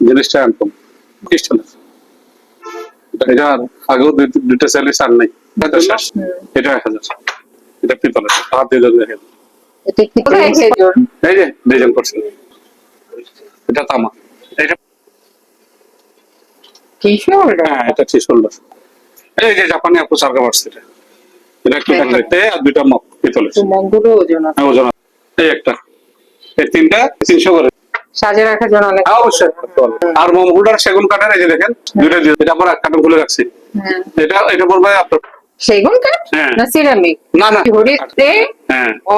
জিনিসটা খ্রিস্টানের এটা আগেও দুইটা স্যালারি আর নাই। এটা এটা এক হাজার। এটা পিতলের হাত দিয়ে ধরে দেখেন এই যে ডিজাইন করছে। এটা তামা। এটা হ্যাঁ এটা ঠিক শোল্ডার এই যে জাপানি আপু সার্কা বাড়ছে এটা। হ্যাঁ, হ্যাঁ। আর দুইটা মগ। পিতলের ওজন। এই একটা। এই তিনটা তিনশো করে। সাজে রাখার জন্য অনেক হ্যাঁ, অবশ্যই। আর মোমহুডার সেগুন কাঠের এই যে দেখেন দুইটা এটা আমরা কাঠে খুলে রাখছি। এটা এটা পড়বে আপনার সেগুন কাঠ? হ্যাঁ। না সিরামিক? না না। হরিতে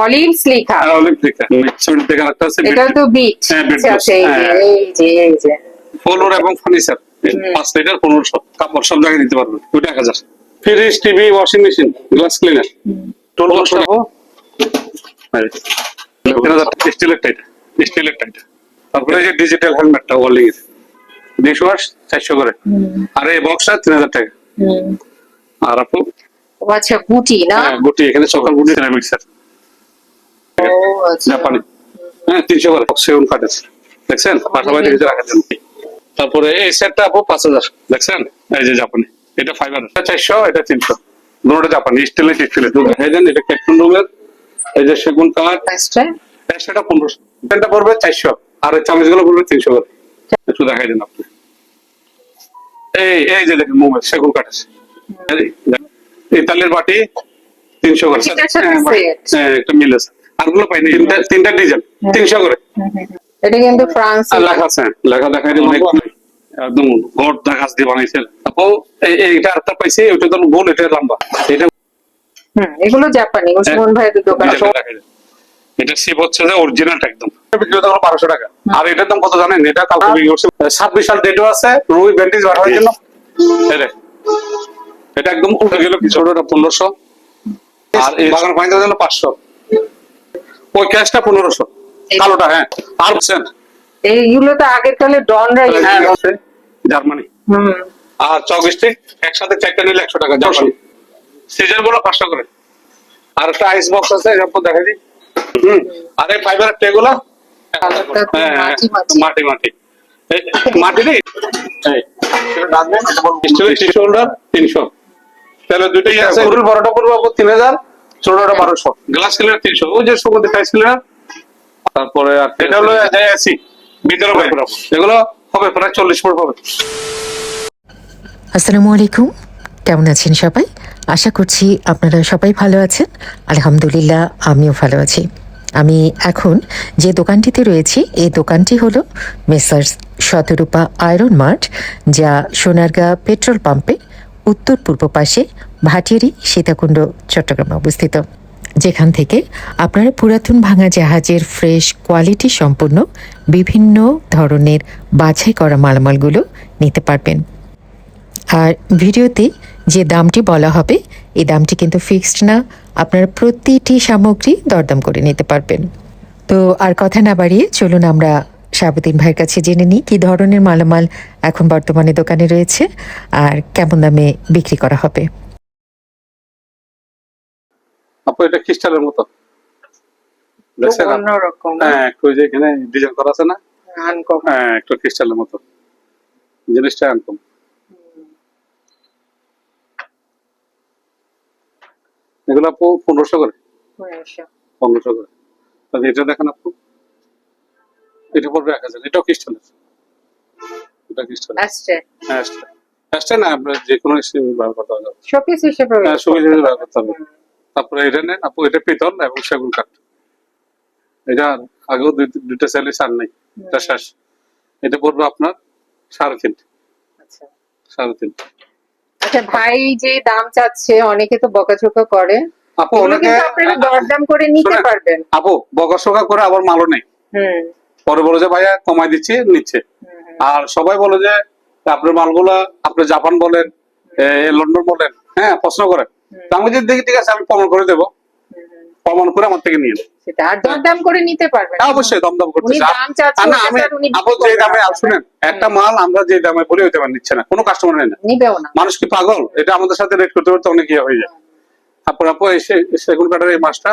অলিভস লেখা আর অলিম্পিক মিক্সড থেকে একটা আছে এটা তো বিট। হ্যাঁ, beet আচ্ছা এই যে। এই যে। ফলোর এবং ফার্নিচার। পাঁচ লিটার পনেরোশো কাপড় সব জায়গায় দিতে পারবেন। দুইটা এক হাজার। Fridge TV washing machine glass cleaner. Tool box স্টিলের টাইটা। স্টিলের টাইটা। তারপরে যে ডিজিটাল হেলমেটটা ওয়ার্লিং এর ডিশ ওয়াশ চারশো করে। আর এই বক্সটা তিন হাজার টাকা। আর আপু? আচ্ছা গুটি না? হ্যাঁ, গুটি এখানে সকাল গুটি সিরামিক স্যার আচ্ছা। জাপানি। হ্যাঁ তিনশো করে সেগুন আছে। দেখছেন? পাশাপাশি ভিতরে রাখার জন্য তারপরে এই সেটটা আপু পাঁচ হাজার। দেখছেন? এই যে জাপানি। এটা ফাইবার এটা চারশো এটা তিনশো। দুটোটা জাপানি স্টিলের স্টিলের এই দেন এটা ক্যাপ্টন রুমের এই যে সেগুন কাঠ একশোটা পনেরোশো। পেনটা পড়বে চারশো। আর চামচগুলো পড়বে তিনশো করে। একটু দেখাই দিন আপনি। এই এই যে দেখেন মোমের সেগুন এই, ইতালির বাটি তিনশো করে। হ্যাঁ। হ্যাঁ, একটা মিল আছে। আরগুলো পাইনি। তিনটা তিনটা ডিজাইন। তিনশো করে। এটা কিন্তু ফ্রান্স। লেখা আছে। লেখা দেখাই দিন। একদম গাছ দিয়ে বানাইছে। এই এইটা আরেকটা পাইছি ওইটা তো গোল এটা লম্বা। এটা হুম এগুলো জাপানি। উসমান ভাইয়ের দোকান। এটা শিপ হচ্ছে যে অরিজিনালটা একদম। বিক্রি হতে বারোশো টাকা। আর এটার দাম কত জানেন? এটা কালকে বিক্রি করছে। ছাব্বিশ সাল ডেটও আছে। রুই ব্যান্ডেজ জন্য। এটা একদম উঠে গেল কিছু ওটা পনেরোশো। আর এই বাগান ফাইন জন্য পাঁচশো। ওই ক্যাশটা পনেরোশো। কালোটা হ্যাঁ। আর বুঝছেন এইগুলো তো আগের কালে ডনরা হ্যাঁ করতো। জার্মানি। আর চক স্টিক একসাথে চারটা নিলে একশো টাকা জার্মানি। সিজনগুলো পাঁচশো করে। আর একটা আইস বক্স আছে এরকম দেখা দিই। হুম আর এই ফাইবারের ট্রে গুলো? মাটি মাটি। মাটি নেই? তিনশো তাহলে দুটোই আছে? গরুর বড়টা পড়বে আপনার তিন হাজার ছোটটা বারোশো। গ্লাস ক্লিনার তিনশো। ওই যে সুগন্ধি তারপরে আর এটা হলো এসি ভিতরে এগুলো হবে প্রায় চল্লিশ ফুট হবে। আসসালামু আলাইকুম। কেমন আছেন সবাই? আশা করছি আপনারা সবাই ভালো আছেন। আলহামদুলিল্লাহ আমিও ভালো আছি। আমি এখন যে দোকানটিতে রয়েছি, এই দোকানটি হলো মেসার্স শতরূপা আয়রন মার্ট, যা সোনারগাঁ পেট্রোল পাম্পে উত্তর পূর্ব পাশে ভাটিয়ারি সীতাকুণ্ড, চট্টগ্রামে অবস্থিত, যেখান থেকে আপনারা পুরাতন ভাঙা জাহাজের ফ্রেশ কোয়ালিটি সম্পন্ন বিভিন্ন ধরনের বাছাই করা মালামালগুলো নিতে পারবেন। আর ভিডিওতে যে দামটি বলা হবে এই দামটি কিন্তু ফিক্সড না। আপনারা প্রতিটি সামগ্রী দরদাম করে নিতে পারবেন। তো আর কথা না বাড়িয়ে চলুন আমরা শাহাবুদ্দিন ভাইয়ের কাছে জেনে নিই কী ধরনের মালামাল এখন বর্তমানে দোকানে রয়েছে আর কেমন দামে বিক্রি করা হবে। আপু এটা খ্রিস্টানের মতো। দেখছেন আপনি? অন্যরকম। হ্যাঁ একটু যে এখানে ডিজাইন করা আছে না? হ্যাঁ একটু মতো। জিনিসটা আনকম এগুলো আপু পনেরোশো করে। পনেরোশো। করে। তাহলে এটা দেখেন আপু। এটা পড়বে এক হাজার। এটাও খ্রিস্টানের এটা খ্রিস্টান হ্যাঁ আসছে না আপনার যে কোনো ব্যবহার করতে হবে শোপিস হিসেবে হ্যাঁ সুবিধা ব্যবহার করতে হবে। তারপরে এটা নেন আপু। এটা পিতল এবং সেগুন কাঠ। এটা আগেও দুইটা স্যালারি সার নেই। এটা শেষ। এটা পড়বে আপনার সাড়ে তিন আচ্ছা। সাড়ে তিন আচ্ছা ভাই যে দাম চাচ্ছে অনেকে তো বকাঝোকা করে। আপু অনেকে আপনারা দরদাম করে নিতে পারবেন। আপু বকাঝোকা করে আবার মালও নেই। হুম। পরে বলে যে ভাইয়া কমাই দিচ্ছি নিচ্ছে। আর সবাই বলে যে আপনার মালগুলা আপনি জাপান বলেন লন্ডন বলেন হ্যাঁ প্রশ্ন করেন। আমি যদি দেখি ঠিক আছে আমি কমন করে দেবো। প্রমাণ করে আমার থেকে নিয়ে নেন। সেটা আর দরদাম করে নিতে পারবেন হ্যাঁ, অবশ্যই দমদম উনি করতেছে দাম চাচ্ছে আর না, আমি স্যার উনি আপু বিক্রি যে দামে শুনেন একটা মাল আমরা যে দামে বলি ওই দামে নিচ্ছে না। কোনো কাস্টমার নেয় না। নিবেও না। মানুষ কি পাগল? এটা আমাদের সাথে রেট করতে করতে অনেক ইয়ে হয়ে যায়। তারপর আপু এসে সেগুন কাঠের এই মাছটা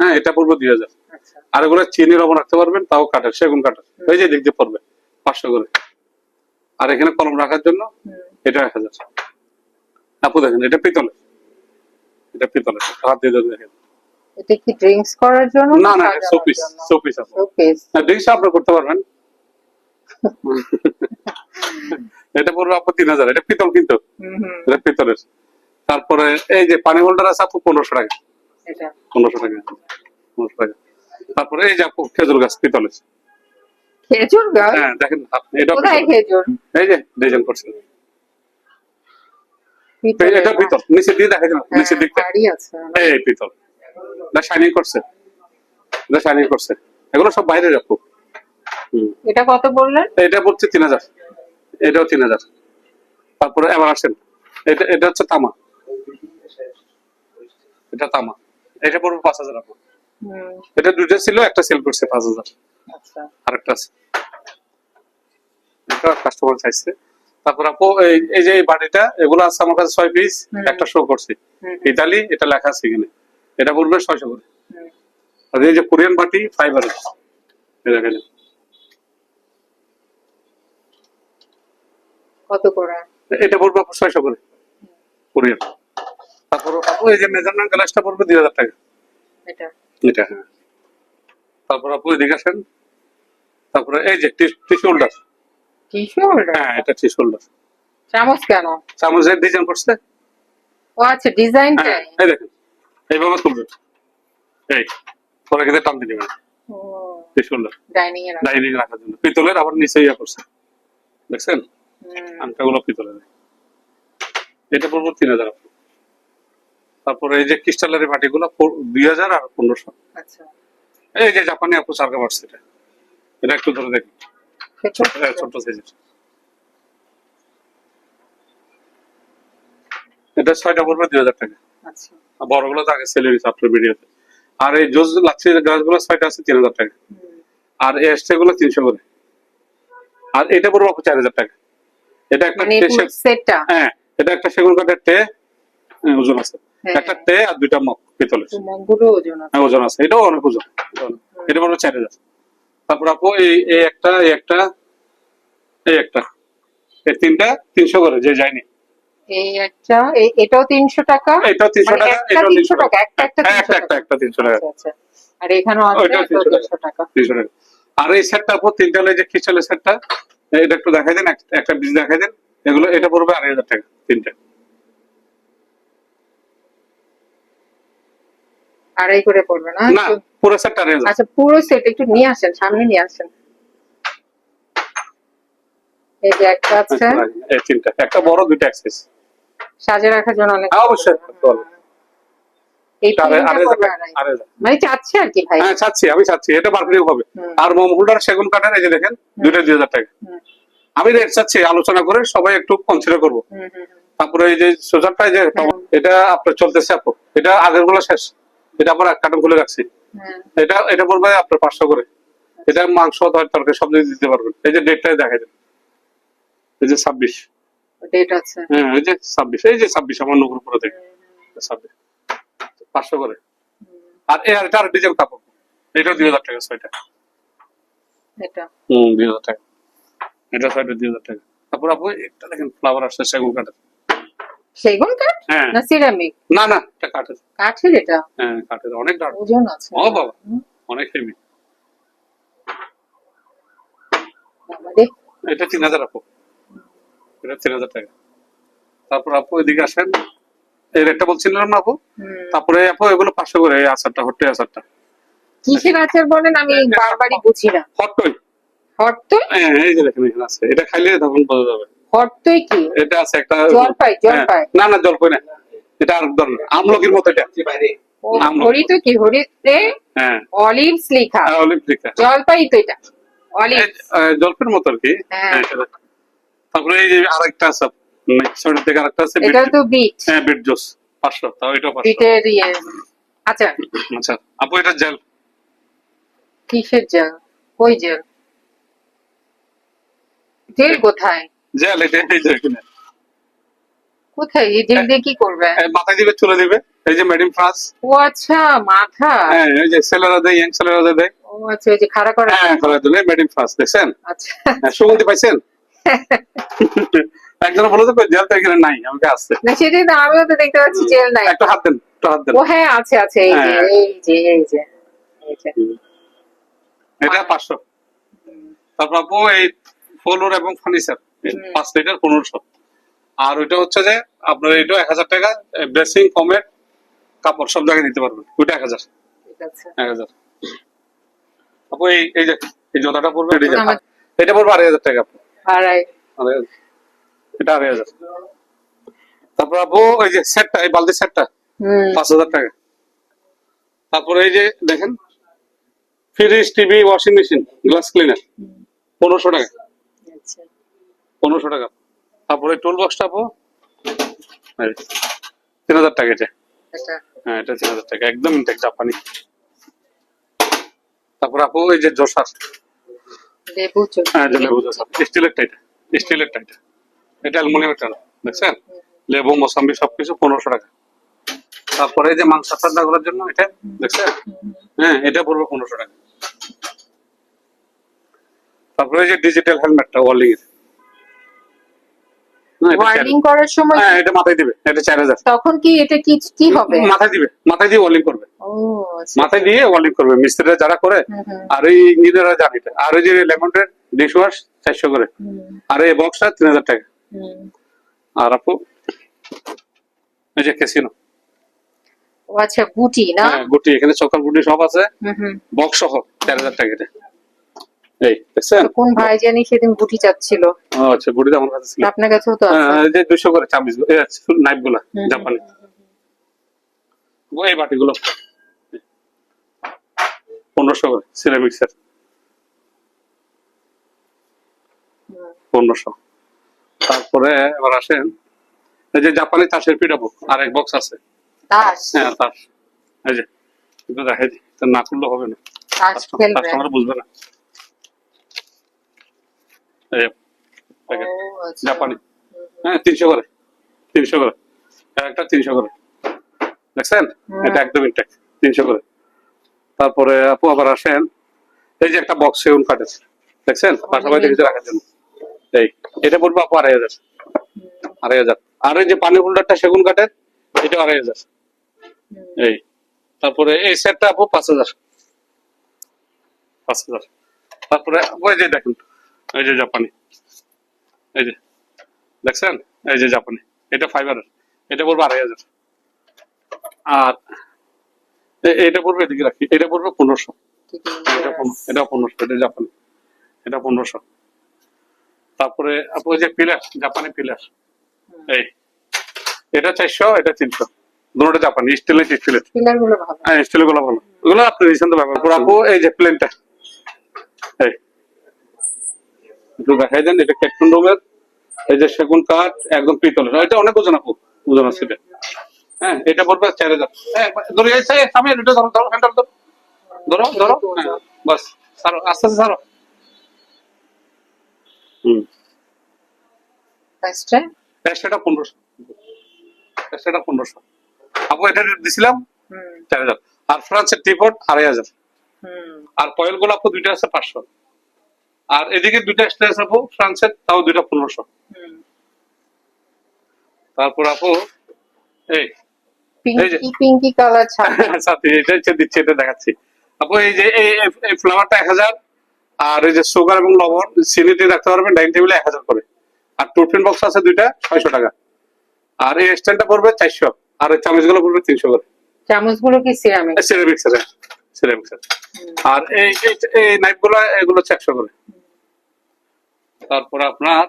হ্যাঁ এটা পড়বে দুই হাজার। আচ্ছা। আর এগুলো চিনি লবণ রাখতে পারবেন তাও কাঠের সেগুন কাঠের এই যে দেখতে পড়বে পাঁচশো করে। আর এখানে কলম রাখার জন্য এটা এক হাজার। আপু দেখেন এটা পিতলের। এটা পিতলের। হাত দিয়ে দেখেন। এটা কি ড্রিঙ্কস করার জন্য না না শোপিস শোপিস আপু শোপিস ড্রিঙ্কস আপনার করতে পারবেন। এটা পড়বে আপু তিন হাজার এটা পিতল কিন্তু। এটা পিতলের। তারপরে এই যে পানি হোল্ডার আছে আপু পনেরোশো টাকা। পনেরোশো টাকা পনেরোশো টাকা। তারপরে এই যে আপু খেজুর গাছ পিতলের। খেজুর গাছ? হ্যাঁ দেখেন আপনি এটা খেজুর? এই যে ডিজাইন করছেন এটা পিতল নিচে দিয়ে দেখা যাবে হ্যাঁ, নিচে দিকটা। এই পিতল। এটা শাইনিং করছে? এটা শাইনিং করছে? এগুলো সব বাইরে রাখো এটা কত বললেন? এটা তিন হাজার। এটাও তিন হাজার। তারপরে এবার আসেন। এটা এটা হচ্ছে তামা। এটা তামা। এটা পড়বে পাঁচ হাজার আপু। হুম, এটা দুইটা ছিল একটা সেল করছে পাঁচ হাজার। আচ্ছা। আরেকটা আছে। এটা কাস্টমার চাইছে। তারপর আপু এই যে এই বাড়িটা এগুলো আছে আমার কাছে ছয় পিস একটা শো করছি। ইতালি এটা লেখা আছে এখানে। এটা পড়বে ছয়শো করে। আর এই যে কোরিয়ান বাটি ফাইবার কত করে? এটা পড়বে আপু ছয়শো করে। কোরিয়ান। তারপর আপু এই যে মেজারমেন্ট গ্লাসটা পড়বে দুই হাজার টাকা। এটা। এটা হ্যাঁ। তারপর আপু এদিকে আসেন। তারপরে এই যে টিস্যু হোল্ডার। Tissue holder? হ্যাঁ এটা টিস্যু হোল্ডার। চামচ কেন? চামচের ডিজাইন করছে? ও আচ্ছা ডিজাইনটাই হ্যাঁ এই দেখেন। এইভাবে তুলবে এই পরে কিন্তু টান দিতে পারে ডাইনিং রাখার জন্য। পিতলের আবার নিচে ইয়া করছে। দেখছেন? হুম, আংটাগুলো পিতলের। এটা পড়ব তিন হাজার তারপরে এই যে ক্রিস্টালের বাটিগুলো পো- দুই হাজার আর পনেরোশো। আচ্ছা। এই যে জাপানি আপু চারকা পারছে এটা। এটা একটু ধরে দেখি। হ্যাঁ, ছোট সাইজের এটা ছয়টা পড়বে দুই হাজার টাকা। বড়গুলো দিচ্ছে আপনার ভিডিওতে আর এই জোস লাচ্ছি গাছগুলো ছয়টা আছে তিন হাজার টাকা। আর এই এক্সট্রা গুলো তিনশো করে। আর এটা পড়ব চার হাজার টাকা। এটা একটা মানে হ্যাঁ এটা একটা সেগুন কাঠের টে হ্যাঁ, ওজন আছে। হ্যাঁ। একটা টে আর দুইটা মগ পিতলের। মগগুলো ওজন আছে। হ্যাঁ, ওজন আছে। এটাও অনেক ওজন। এটা পড়বে চার হাজার। তারপর আপু এই এই একটা এই একটা এই একটা। এই তিনটা তিনশো করে যে যায়নি। এই একটা এটাও তিনশো টাকা? এটাও তিনশো টাকা এটাও তিনশো টাকা, একটা একটা একটা একটা একটা তিনশো টাকা। আর এখানেও আছে ওইটাও এটাও 300 টাকা। তিনশো টাকা। তিনশো টাকা। আর এই সেটটার পর তিনটা হলো যে খ্রিস্টালের সেটটা এটা একটু দেখাই দেন একটা বীজ দেখাই দেন। এগুলো এটা পড়বে আড়াই হাজার টাকা তিনটা। আড়াই করে পড়বে না? না পুরো আড়াই হাজার। আচ্ছা পুরো সেট একটু নিয়ে আসেন সামনে নিয়ে আসেন। এই যে একটা আছে। এই তিনটা একটা বড় দুইটা অ্যাক্সেস সাজে রাখার জন্য অনেক হ্যাঁ, অবশ্যই। আড়াই হাজার। মানে চাচ্ছে আর কি ভাই? হ্যাঁ চাচ্ছি আমি চাচ্ছি এটা বার্গেনিং হবে। আর মোম হোল্ডার সেগুন কাঠের এই যে দেখেন দুইটা দুই হাজার টাকা। আমি রেট চাচ্ছি আলোচনা করে সবাই একটু কনসিডার করব। হুম, হুম, হুম। তারপরে এই যে সোজারটা যে এটা আপনার চলতেছে আপু। এটা আগেরগুলো শেষ। এটা আবার এক কার্টন খুলে রাখছি। এটা এটা পড়বে আপনার পাঁচশো করে। এটা মাংস তরকারি সব দিতে পারবেন। এই যে ডেটটাই দেখাই দেন এই যে ছাব্বিশ। ডেট আছে। হ্যাঁ যে ছাব্বিশ এই যে ছাব্বিশ আমার নগর উপরে ছাব্বিশ। পাঁচশো করে। আর এটা আর ডিজেল কাপড়। এটা দুই হাজার টাকা ছয়টা। এটা? হম দুই হাজার টাকা। এটা ছয়টা দুই হাজার টাকা। তারপর আপু একটা দেখেন ফ্লাওয়ার আসছে সেগুন কাঠের। সেগুন কাঠ? হ্যাঁ। না সিরামিক না না এটা কাঠের। কাঠের এটা? হ্যাঁ কাঠের অনেক দাম। ওজন আছে। ও বাবা অনেক হেভি। এটা তিন হাজার আপু। এটা তিন হাজার টাকা। তারপর আপু এদিকে আসেন। এই রেটটা বলছিলাম না আপু? তারপরে আপু এগুলো পাঁচশো করে এই আচারটা হট্টই আচারটা। কিসের আচার বলেন? আমি বারবারই বুঝি না। হট্টই হরতই হ্যাঁ এই যে দেখেন এখানে আছে। এটা খাইলে তখন বোঝা যাবে। হরতই কি? এটা আছে একটা জলপাই হ্যাঁ, জলপাই? না না জলপাই না। এটা আর ধরনের। আমলকির মতো এটা। ও আমলকি। হরিত কি? হরিতে হ্যাঁ। অলিভস লেখা। আর অলিভ লেখা। জলপাই তো এটা। অলিভ এই, আহ, জলপের মতো আর কি। হ্যাঁ। তারপরে এই যে আরেকটা আছে থেকে আরেকটা আছে এটা তো বিট হ্যাঁ বিট জুস পাঁচশো তাও এটাও পাঁচশো বিটের ইয়ে। আচ্ছা। আচ্ছা আপু এটা জেল কিসের জেল কই জেল জেল কোথায়? জেল এটা এই যে এখানে কোথায়? এই জেল দিয়ে কি করবে? এই মাথায় দিবে চলে দিবে। এই যে মেডিম ফ্রাস ও আচ্ছা মাথা। হ্যাঁ এই যে সেলারা দেয় ইয়াং সেলারা দেয়। ও আচ্ছা ওই যে খাড়া করা হ্যাঁ করে দিলে দেখছেন? আচ্ছা। হ্যাঁ, সুগন্ধি পাইছেন? একজন বলে তো জেল তো এখানে নাই আমাকে না সেটাই তো আমিও তো দেখতে পাচ্ছি জেল নাই। একটু হাত দেন একটু হাত দেন। ও হ্যাঁ আছে আছে এই যে হ্যাঁ। এই যে এই যে এটা পাঁচশো। তারপর আপু এই ফলোর এবং ফার্নিচার পাঁচ লিটার পনেরোশো। আর ওইটা হচ্ছে যে আপনার এটা এক হাজার টাকা ড্রেসিং কমেট কাপড় সব জায়গায় দিতে পারবেন। ওইটা এক হাজার। এক হাজার। আপু এই এই যে এই জোতাটা পড়বে এটা এটা পড়বে আড়াই হাজার টাকা আপু। আড়াই। আড়াই এটা আড়াই হাজার। তারপর আপু ওই যে সেটটা এই বালতি সেটটা পাঁচ হাজার টাকা। তারপরে এই যে দেখেন fridge TV washing machine glass cleaner পনেরোশো টাকা। আচ্ছা। পনেরোশো টাকা। তারপরে টুল বক্সটা আপু তিন হাজার টাকা এটা। এটা? হ্যাঁ এটা তিন হাজার টাকা একদম ইনটেক জাপানি। তারপর আপু এই যে জোসার লেবু হ্যাঁ যে লেবু স্টিলের টাইটা স্টিলের টাইটা। এটা অ্যালুমিনিয়ামের টানা দেখছেন? লেবু, মোসাম্বি সবকিছু পনেরোশো টাকা। তারপরে যে মাংস ঠান্ডা করার জন্য এটা, দেখছেন? হ্যাঁ এটা পড়বে পনেরোশো টাকা। তারপরে যে ডিজিটাল হেলমেটটা ওয়ার্লিং এর ওয়ার্নিং করার সময় হ্যাঁ এটা মাথায় দিবে এটা চার হাজার তখন কি এটা কি কি হবে? মাথায় দিবে মাথায় দিয়ে ওয়ার্লিং করবে। ও আচ্ছা মাথায় দিয়ে ওয়ার্লিং করবে মিস্ত্রিরা যারা করে আর এই ইঞ্জিনিয়াররা জানে এটা। আর ওই যে লেমনের ডিশ ওয়াশ চারশো করে। হুম, আর এই বক্সটা তিন হাজার টাকা। আর আপু? এই যে ক্যাসিনো আচ্ছা গুটি না? হ্যাঁ গুটি এখানে সকাল গুটি সব আছে। বক্স সহ চার হাজার টাকা এটা। এই দেখছেন? কোন ভাই জানি সেদিন গুটি চাচ্ছিল? আচ্ছা গুটিটা আমার কাছে ছিল। আপনার কাছেও তো আছে? হ্যাঁ, যে দুশো করে চাবিজ নাইফগুলা জাপানি। এই বাটিগুলো। পনেরোশো করে সিরামিক্সের হুম। পনেরোশো। তারপরে এবার আসেন এই যে জাপানি তাসের পিঠাবো আর এক বক্স আছে। তাস? হ্যাঁ তাস। এই যে একটু দেখাই দিই না করলে হবে না। তাস খেলবে। কাস্টমার বুঝবে না এই ও, প্যাকেট আচ্ছা। জাপানি। হ্যাঁ তিনশো করে তিনশো করে। একটা তিনশো করে। দেখছেন? এটা একদম ইনটেক তিনশো করে। তারপরে আপু আবার আসেন। এই যে একটা বক্স সেগুন কাঠের দেখছেন? পাশাপাশি কিছু রাখার জন্য। এই এটা বলব আপু আড়াই হাজার। আড়াই হাজার। আর এই যে পানি হোল্ডারটা সেগুন কাঠের এটা আড়াই হাজার। এই তারপরে এই সেটটা আপু পাঁচ হাজার। পাঁচ হাজার। তারপরে ওই যে দেখুন এই যে জাপানি। এই যে দেখছেন? এই যে জাপানি। এটা ফাইবারের এটা পড়বে আড়াই হাজার। আর এটা পড়বে এদিকে রাখি। এটা পড়বে পনেরোশো। এটা এটা পনেরোশো এটা জাপানি। এটা পনেরোশো। তারপরে আপু ওই যে পিলার জাপানি পিলার। এই। এটা চারশো এটা তিনশো। দুটোটা জাপানি স্টিলের স্টিলের পিলারগুলো ভালো। হ্যাঁ স্টিলেরগুলো ভালো। ওগুলো আপনি রিসেন্ট ব্যবহার এই যে প্লেনটা এই একটু দেখাই দেন এটা ক্যাপ্টন রুমের এই যে সেগুন কাঠ একদম পিতলের। এটা অনেক ওজন আপু ওজন আছে এটা। হ্যাঁ এটা পড়বে চার হাজার। হ্যাঁ ধরো আমি এটা ধরো ধরো হ্যান্ডেল ধরো। ধরো ধরো হ্যাঁ, বাস সারো আস্তে আস্তে সারো। হুম। পনেরোশো। পনেরোশো। আপু এটা দিছিলাম? চার হাজার। আর ফ্রান্সের টিপট আড়াই হাজার। হুম। আর কয়েলগুলো আপু দুইটা আছে পাঁচশো। আর এদিকে দুইটা আছে আপু ফ্রান্সের তাও দুইটা পনেরোশো। তারপর আপু এই এই পিঙ্কি পিঙ্কি কালার সাথে এটা হচ্ছে দিচ্ছি এটা দেখাচ্ছি। আপু এই যে এই এই- এই ফ্লাওয়ারটা এক হাজার আর এই যে সুগার এবং লবণ চিনিতে রাখতে পারবেন ডাইনিং টেবিলে এক হাজার করে। আর টিফিন বক্স আছে দুইটা ছয়শো টাকা। আর এই স্ট্যান্ডটা পড়বে চারশো আর ওই চামচগুলো পড়বে তিনশো করে। চামচগুলো কি সিরামিক আর এই এগুলো একশো করে। তারপর আপনার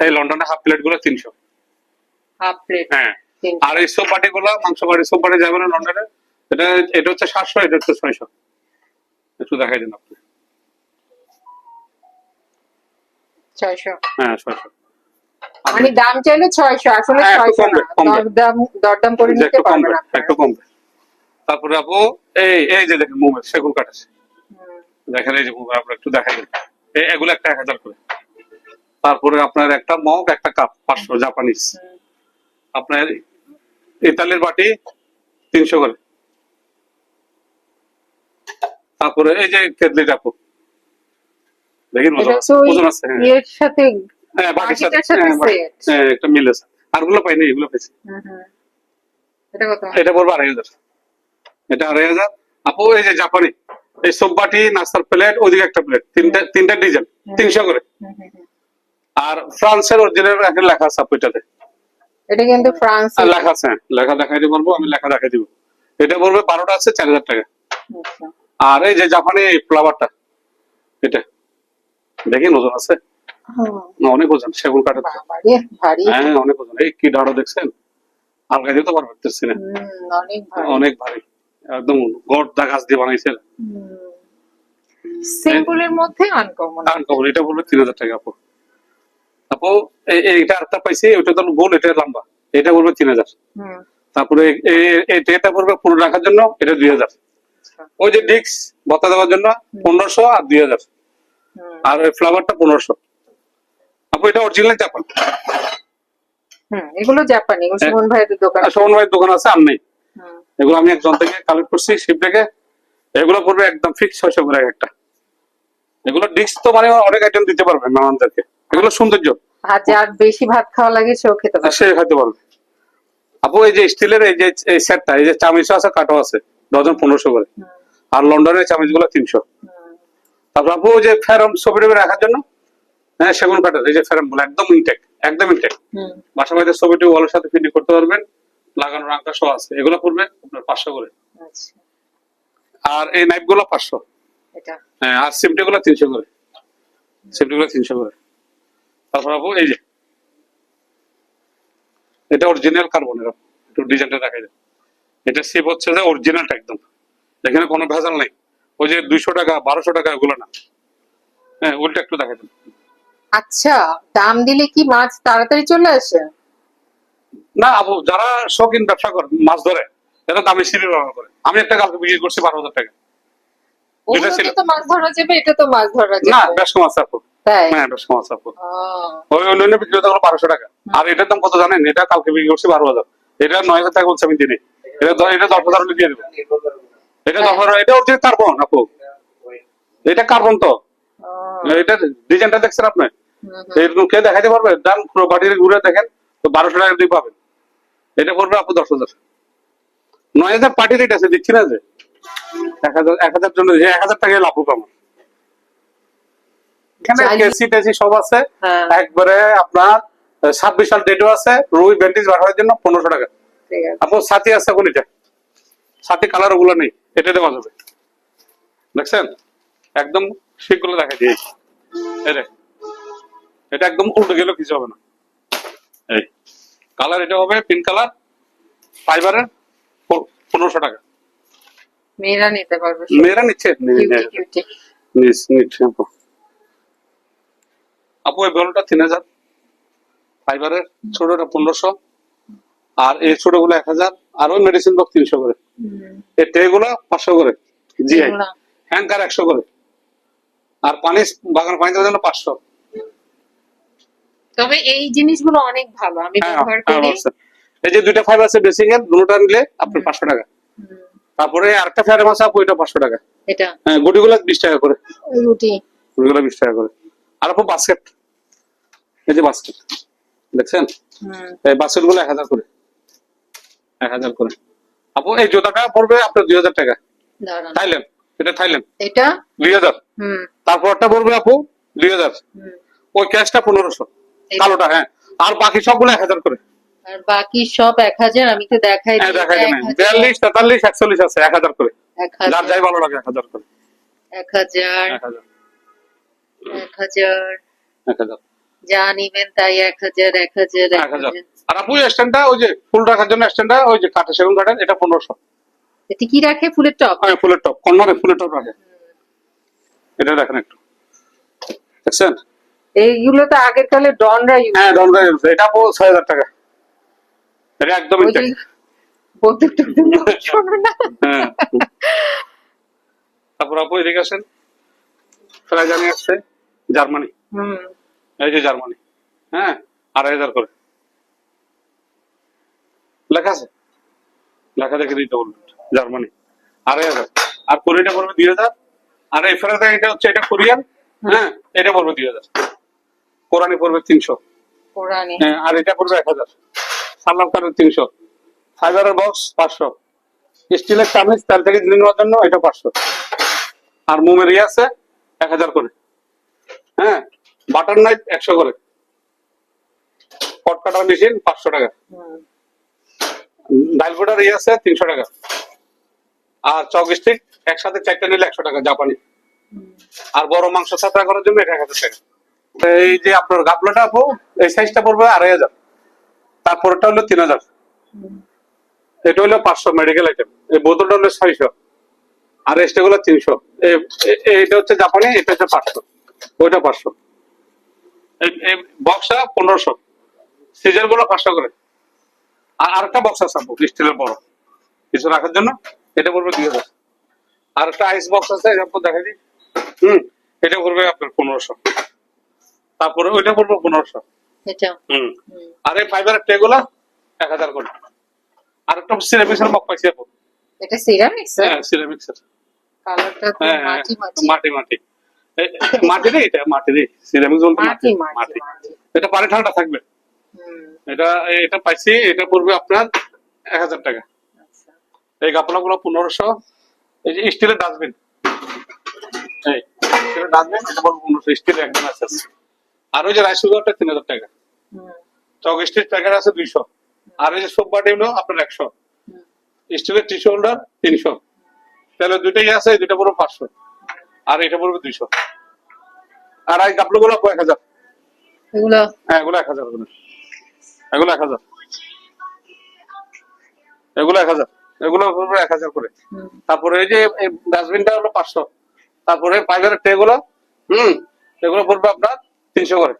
এই লন্ডনের হাফ প্লেটগুলো তিনশো। হাফ প্লেট হ্যাঁ। আর এই সোপ বাটি গুলো মাংস বাটি সোপ বাটি যাবে না লন্ডনে এটা এটা হচ্ছে সাতশো এটা হচ্ছে ছয়শো। একটু দেখাই দিন আপনি ছয়শো। হ্যাঁ ছয়শো। মানে দাম চাইলে ছয়শো আসলে একটু ছয়শো কমবে, না। দরদাম দরদাম করে নিতে পারবেন একটু কমবে। তারপরে আপু এই এই যে দেখেন মোমের সেগুন কাঠ আছে। দেখেন এই যে মোমের আপনার একটু দেখাই দিন। এই এগুলো একটা এক জাপানিজ। আপনার ইতালির বাটি তিনশো করে। তারপরে এই যে কেটলি টাপু। দেখেন ওজন আছে হ্যাঁ। সাথে হ্যাঁ বাকির সাথে হ্যাঁ, একটা মিল আছে। পাইনি এগুলো। এটা এটা আড়াই হাজার। এটা আড়াই হাজার। আপু এই যে জাপানি এই সব বাটি নাস্তার প্লেট ওইদিকে একটা প্লেট তিনটা তিনটা ডিজাইন তিনশো করে। আর ফ্রান্সের অরিজিনাল একটা লেখা আছে এটাতে। এটা কিন্তু ফ্রান্স লেখা আছে হ্যাঁ, লেখা দেখাইতে বলব আমি লেখা দেখাই দিব। এটা বলবে বারোটা আছে চার হাজার টাকা। আচ্ছা। আর এই যে জাপানি ফ্লাওয়ারটা এটা দেখি ওজন আছে? না অনেক ওজন সেগুন কাঠের হ্যাঁ অনেক ওজন। এই কি ডাড়ো দেখছেন? আলগা দিয়ে তো পারবে পারতেছি না। অনেক ভারী। একদম গড় দা গাছ দিয়ে বানাইছে সিম্পলের মধ্যে আনকমন আনকমন এটা বলবে তিন হাজার টাকা আপু। আপু এইটা আরেকটা পাইছি ওইটা তো গোল এটা লম্বা। এটা বলবে তিন হাজার। তারপরে এটা এটা পড়বে পুরো রাখার জন্য এটা দুই হাজার। আচ্ছা, ওই যে ডিক্স ভত্তা দেওয়ার জন্য পনেরোশো আর দুই হাজার। আর ওই ফ্লাওয়ারটা পনেরোশো। আপু এটা অরিজিনাল জাপান এগুলো জাপানি হ্যাঁ। সুমন ভাইয়ের দোকান। ভাইয়ের দোকান আছে আর নেই। এগুলো আমি একজন থেকে কালেক্ট করছি শিপ থেকে। এগুলো পড়বে একদম ফিক্স ছয়শো করে একটা। এগুলো ডিস্ক তো মানে অনেক আইটেম দিতে পারবে মেহমানদেরকে এগুলো সৌন্দর্য। আর যার বেশি ভাত খাওয়া লাগে সেও খেতে পারে। সে পারবে। আপু এই যে স্টিলের এই যে এই সেটটা এই যে আছে আছে ডজন পনেরোশো করে। আর লন্ডনের চামিচগুলো তিনশো তারপর আপু ওই যে ফেরম ছবি টবি রাখার জন্য হ্যাঁ সেগুন কাঠের এই যে ফেরমগুলো একদম ইনটেক একদম ইনটেক বাসা বাড়িতে ছবিটি ওয়ালের সাথে ফিটিং করতে পারবেন লাগানোর আংটা সহ আছে। এগুলো পড়বে আপনার পাঁচশো করে। আচ্ছা। আর এই নাইফগুলো পাঁচশো। হ্যাঁ আর সিমটি গুলো তিনশো করে। সিমটি গুলো তিনশো করে। তারপর আপু এই যে। এটা অরিজিনাল কার্বনের একটু ডিজাইনটা দেখাই দেয় এটা সেভ হচ্ছে যে অরিজিনালটা একদম। এখানে কোনো ভেজাল নেই। ওই যে দুইশো টাকা বারোশো টাকা ওগুলো না। হ্যাঁ ওইটা একটু দেন। আচ্ছা দাম দিলে কি মাছ তাড়াতাড়ি চলে আসে? না আপু যারা শৌখিন ব্যবসা করে মাছ ধরে এরা দামি সিঁড়ি ব্যবহার করে। আমি একটা কালকে বিক্রি করছি বারো হাজার টাকা। মাছ ধরা যাবে এটা তো মাছ ধরা না যাবে। বেশ কম আছে আপু। তাই হ্যাঁ ওই অন্যান্য হতে বারোশো টাকা। আর এটার দাম কত জানেন? এটা কালকে বিক্রি করছি বারো হাজার। এটা নয় হাজার টাকা বলছে আমি দিনে। এটা এটা দশ হাজার দিয়ে দেবো। এটা দশ হাজার এটা হচ্ছে কার্বন আপু। এটা কার্বন তো। এটা ডিজাইনটা দেখছেন আপনি। এরকম কে দেখাইতে পারবে? দাম পুরো বাড়ির ঘুরে দেখেন তো বারোশো টাকা দিয়ে পাবেন। এটা পড়বে আপু দশ হাজার। নয় হাজার পার্টি রেট আছে দিচ্ছি না যে। এক হাজার এক হাজার জন্য এক হাজার টাকা লাভ হোক আমার। এখানে কেসি টেসি সব আছে। হ্যাঁ। একবারে আপনার ছাব্বিশ সাল ডেটও আছে রুই বেন্টিস ব্যবহারের জন্য পনেরোশো টাকা। আপনার সাথী আছে এখন এটা? সাথী কালার ওগুলো নেই এটা দেওয়া যাবে। দেখছেন? একদম শিখগুলো দেখা দিয়ে এই এটা একদম উল্টে গেলেও কিছু হবে না। এই কালার এটা হবে পিঙ্ক কালার ফাইবারের পনেরোশো টাকা। মেয়েরা নিতে পারবে। মেয়েরা নিচ্ছে নিচ্ছে। আপু এই বেলুনটা তিন হাজার ফাইবারের ছোটটা পনেরোশো আর এই ছোটগুলো এক হাজার আর ওই মেডিসিন বক্স তিনশো করে। এই ট্রে গুলো পাঁচশো করে জি? হ্যাঙ্কার একশো করে। আর পানি বাগান পানি দেওয়ার জন্য পাঁচশো। তবে এই জিনিসগুলো অনেক ভালো আমি হ্যাঁ ব্যবহার হ্যাঁ, করি। এই যে দুইটা ফাইবার আছে বেসিং এর দুটোটা নিলে আপনার পাঁচশো টাকা। তারপরে আরেকটা ফ্যারেম আছে আপু এটা পাঁচশো টাকা। এটা। হ্যাঁ গুটিগুলো বিশ টাকা করে। রুটি। গুটিগুলো বিশ টাকা করে। আর আপু বাস্কেট এই যে বাস্কেট দেখছেন? এই বাস্কেটগুলো এক হাজার করে। এক হাজার করে। আপু এই জুতাটা পড়বে? আপনার দুই হাজার টাকা। থাইল্যান্ড এটা থাইল্যান্ড। এটা? দুই হাজার। তারপরটা পড়বে আপু দুই হাজার। ওই ক্যাশটা পনেরোশো। কালোটা হ্যাঁ। আর বাকি সবগুলো এক হাজার করে। আর বাকি সব এক হাজার আমি তো দেখাই হ্যাঁ বিয়াল্লিশ তেতাল্লিশ একচল্লিশ আছে এক হাজার করে। যার যাই ভালো লাগে এক হাজার করে। এক হাজার। এক হাজার। এক হাজার। যা নিবেন তাই এক হাজার এক হাজার এক আর আপু স্ট্যান্ডটা ওই যে ফুল রাখার জন্য স্ট্যান্ডটা ওই যে কাঠে সেগুন কাঠের এটা পনেরোশো। কি রাখে ফুলের টপ হ্যাঁ ফুলের টপ কর্নারে ফুলের টপ রাখে। এটা দেখেন একটু। দেখছেন? এইগুলো তো আগের কালে ডনরা ইউজ হ্যাঁ এটা আপু ছয় হাজার টাকা। এটা একদম শোনো না হ্যাঁ। তারপর আপু এদিকে আসেন। ফ্রাই জানি আসছে। জার্মানি। এই যে জার্মানি হ্যাঁ? আড়াই হাজার করে লেখা আছে? লেখা দেখে দিতে বলবেন জার্মানি। আড়াই হাজার আর কোরিয়াটা পড়বে দুই হাজার। আর এই ফেরাতে এটা হচ্ছে এটা কোরিয়ান হ্যাঁ? এটা পড়বে দুই হাজার। কোরআনি পড়বে তিনশো। হ্যাঁ, আর এটা পড়বে এক হাজার। সালাম কারের তিনশো। ফাইবারের বক্স পাঁচশো। স্টিলের চামিচ তার থেকে নেওয়ার জন্য এটা পাঁচশো। আর মোমের ইয়ে আছে এক হাজার করে। হ্যাঁ বাটার নাইট একশো করে। কট কাটার মেশিন পাঁচশো টাকা। ডাইল কোটার ইয়ে আছে তিনশো টাকা। আর চক স্টিক একসাথে চারটে নিলে একশো টাকা জাপানি। আর বড় মাংস ছাত্রা করার জন্য এক হাজার টাকা। এই যে আপনার গাপলাটা আপু এই সাইজটা পড়বে আড়াই হাজার। তারপরটা হলো তিন হাজার। এটা হলো পাঁচশো মেডিকেল আইটেম এই বোতলটা হলো ছয়শো। আর এক্সট্রা গুলো তিনশো। এটা হচ্ছে জাপানি এটা হচ্ছে পাঁচশো। ওইটা পাঁচশো। বক্সটা পনেরোশো। সিজারগুলো পাঁচশো করে। আর আরেকটা বক্স আছে আপু স্টিলের বড়। কিছু রাখার জন্য এটা পড়বে দুই হাজার। আর একটা আইস বক্স আছে এটা দেখা দিই। হুম এটা পড়বে আপনার পনেরোশো। তারপরে ওইটা পড়বে পনেরোশো। হুম। আর এই ফাইবারের ট্রেগুলা এক হাজার করে। আর একটা সিরামিক্সের মগ পাইছি আপু এটা সিরামিক্স হ্যাঁ সিরামিক্সের কালারটা হ্যাঁ হ্যাঁ, মাটি। মাটি মাটি। মাটি এ- এ- মাটি রে এটা মাটি রে। সিরামিক্স বলতে মাটি। মাটি এটা পানি ঠান্ডা থাকবে। এটা এটা পাইছি এটা পড়বে আপনার এক হাজার টাকা। আচ্ছা। এই কাপড়গুলো পনেরোশো। এই যে স্টিলের ডাস্টবিন। এই স্টিলের ডাস্টবিন এটা পনেরোশো। স্টিল একদম আছে। আর ওই যে রাইস কুকারটা তিন হাজার টাকা। চক স্টিল প্যাকেট আছে দুইশো। আর এই যে সোপ বাটি হলো আপনার একশো। স্টিলের টিস্যু হোল্ডার তিনশো। তাহলে দুইটাই আছে দুইটা পড়বে পাঁচশো। আর এটা পড়বে দুইশো। আর এই কাপড়গুলো এক হাজার। এগুলো? হ্যাঁ এগুলো এক হাজার করে এগুলো এক হাজার। এগুলো এক হাজার। এগুলো এক হাজার করে। তারপরে এই যে ডাস্টবিনটা হলো পাঁচশো। তারপরে পাইপের ট্রে গুলো হম এগুলো পড়বে আপনার তিনশো করে।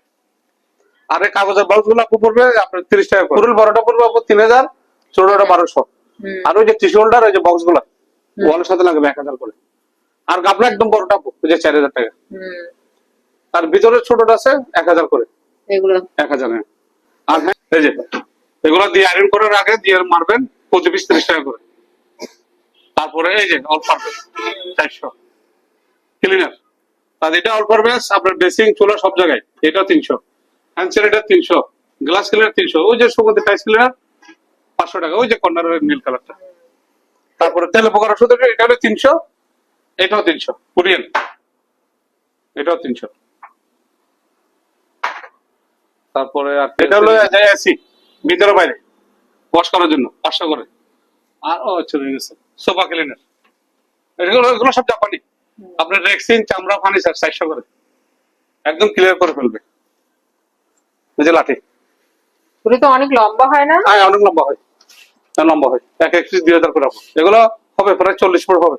আর এই কাগজের বাউসগুলো আপু পড়বে আপনার তিরিশ টাকা করে। পুরুল বড়টা পড়বে আপু তিন হাজার ছোটটা বারোশো। আর ওই যে টিস্যু হোল্ডার ওই যে বক্সগুলো ওয়ালের সাথে লাগবে এক হাজার করে। আর গাবলা একদম বড়টা যে চার হাজার টাকা। হুম। আর ভিতরে ছোটটা আছে এক হাজার করে। এক হাজার হ্যাঁ। আর হ্যাঁ এই যে এগুলো দিয়ে আয়রন করার আগে দিয়ে মারবেন প্রতি পিস তিরিশ টাকা করে। তারপরে এই যে অল পারবেস চারশো। ক্লিনার তাহলে এটা অল পারবেস আপনার বেসিং চুলা সব জায়গায় এটা তিনশো। হ্যান্ডসেল এটা তিনশো গ্লাস ক্লিনার তিনশো। ওই যে সুগন্ধি টাইস ক্লিনার পাঁচশো টাকা। ওই যে কর্নারের নীল কালারটা তারপরে তেল পোকার ওষুধ এটা হলো তিনশো। এটাও তিনশো কোরিয়ান এটাও তিনশো। তারপরে আর এটা হলো এসি ভিতরে বাইরে। ওয়াশ করার জন্য পাঁচশো করে। আর ও চলে গেছে। Sofa cleaner. এগুলো এগুলো সব জাপানি। আপনার রেক্সিন চামড়া ফার্নিচার চারশো করে। একদম ক্লিয়ার করে ফেলবে। যে লাঠি। পুরো তো অনেক লম্বা হয় না? হ্যাঁ অনেক লম্বা হয়। হ্যাঁ, লম্বা হয়। এক এক পিস দুই হাজার করে। এগুলো হবে প্রায় চল্লিশ ফুট হবে।